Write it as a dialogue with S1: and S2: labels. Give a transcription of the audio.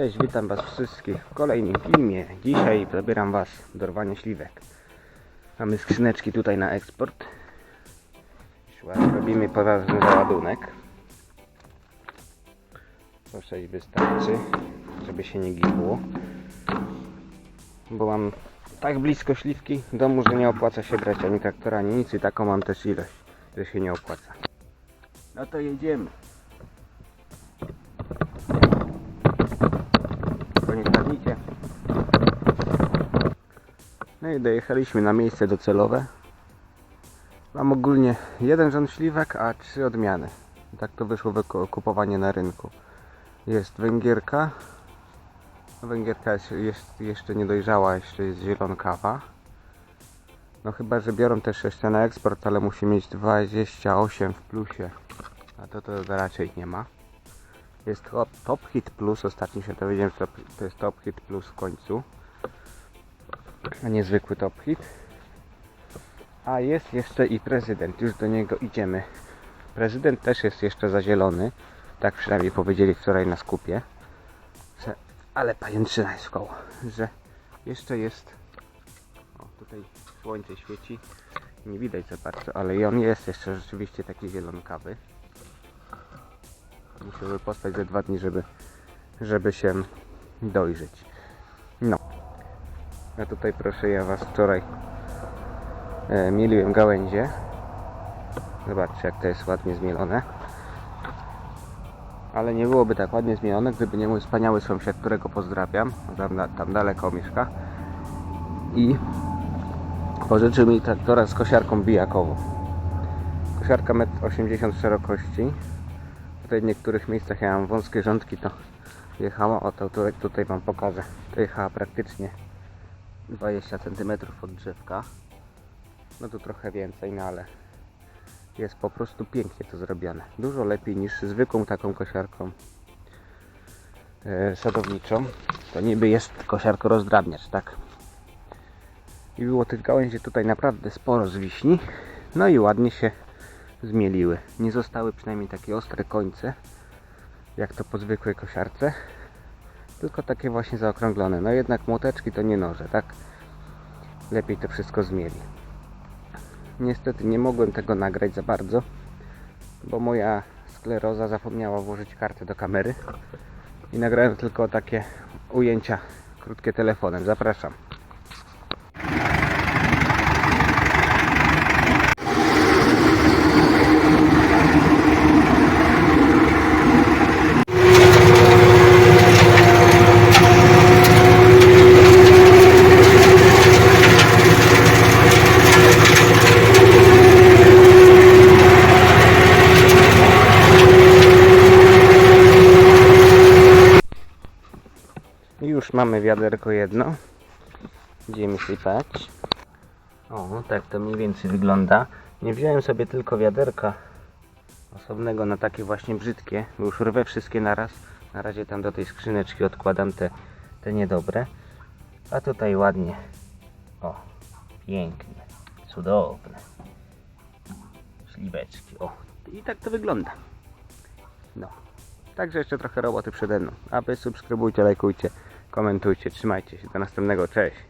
S1: Cześć, witam Was wszystkich w kolejnym filmie. Dzisiaj zabieram Was do rwania śliwek. Mamy skrzyneczki tutaj na eksport. Robimy poważny załadunek. To 6 wystarczy, żeby się nie gibyło. Bo mam tak blisko śliwki w domu, że nie opłaca się brać ani traktora, ani nic i taką mam też ilość, że się nie opłaca. No to jedziemy. No i dojechaliśmy na miejsce docelowe. Mam ogólnie jeden rząd śliwek, a trzy odmiany. Tak to wyszło wyko- kupowanie na rynku. Jest węgierka. No, węgierka jest, jest jeszcze niedojrzała, jeszcze jest zielonkawa. No chyba, że biorą też jeszcze na eksport, ale musi mieć 28 w plusie. A to to raczej nie ma. Jest top, Hit Plus, ostatnio się dowiedziałem, że to jest Top Hit Plus w końcu. A nie zwykły Top Hit. A jest jeszcze i prezydent, już do niego idziemy. Prezydent też jest jeszcze zazielony, tak przynajmniej powiedzieli wczoraj na skupie. Że, ale pajęczyna jest koło, że jeszcze jest... O, tutaj słońce świeci, nie widać za bardzo, ale i on jest jeszcze rzeczywiście taki zielonkawy. Musiałby postać ze dwa dni, żeby, żeby się dojrzeć. Ja tutaj proszę, ja Was wczoraj e, mieliłem gałęzie. Zobaczcie, jak to jest ładnie zmielone. Ale nie byłoby tak ładnie zmielone, gdyby nie mój wspaniały sąsiad, którego pozdrawiam. Tam, tam daleko mieszka. I pożyczył mi traktora z kosiarką bijakową. Kosiarka 1,80 m szerokości tutaj w niektórych miejscach ja mam wąskie rządki, to jechała, o to tutaj, tutaj Wam pokażę, to jechała praktycznie 20 cm od drzewka. No tu trochę więcej, no ale jest po prostu pięknie to zrobione. Dużo lepiej niż zwykłą taką kosiarką e, sadowniczą. To niby jest kosiarko rozdrabniacz, tak? I było tych gałęzi tutaj naprawdę sporo z wiśni. No i ładnie się zmieliły. Nie zostały przynajmniej takie ostre końce, jak to po zwykłej kosiarce, tylko takie właśnie zaokrąglone. No jednak młoteczki to nie noże, tak? Lepiej to wszystko zmieli. Niestety nie mogłem tego nagrać za bardzo, bo moja skleroza zapomniała włożyć kartę do kamery i nagrałem tylko takie ujęcia krótkie telefonem. Zapraszam. I Już mamy wiaderko jedno. Idziemy sypać. O, tak to mniej więcej wygląda. Nie wziąłem sobie tylko wiaderka osobnego na takie właśnie brzydkie, bo już rwę wszystkie naraz. Na razie tam do tej skrzyneczki odkładam te, te niedobre. A tutaj ładnie. O, piękne, cudowne. Śliweczki. O, i tak to wygląda. No. Także jeszcze trochę roboty przede mną. A wy subskrybujcie, lajkujcie, komentujcie. Trzymajcie się. Do następnego. Cześć.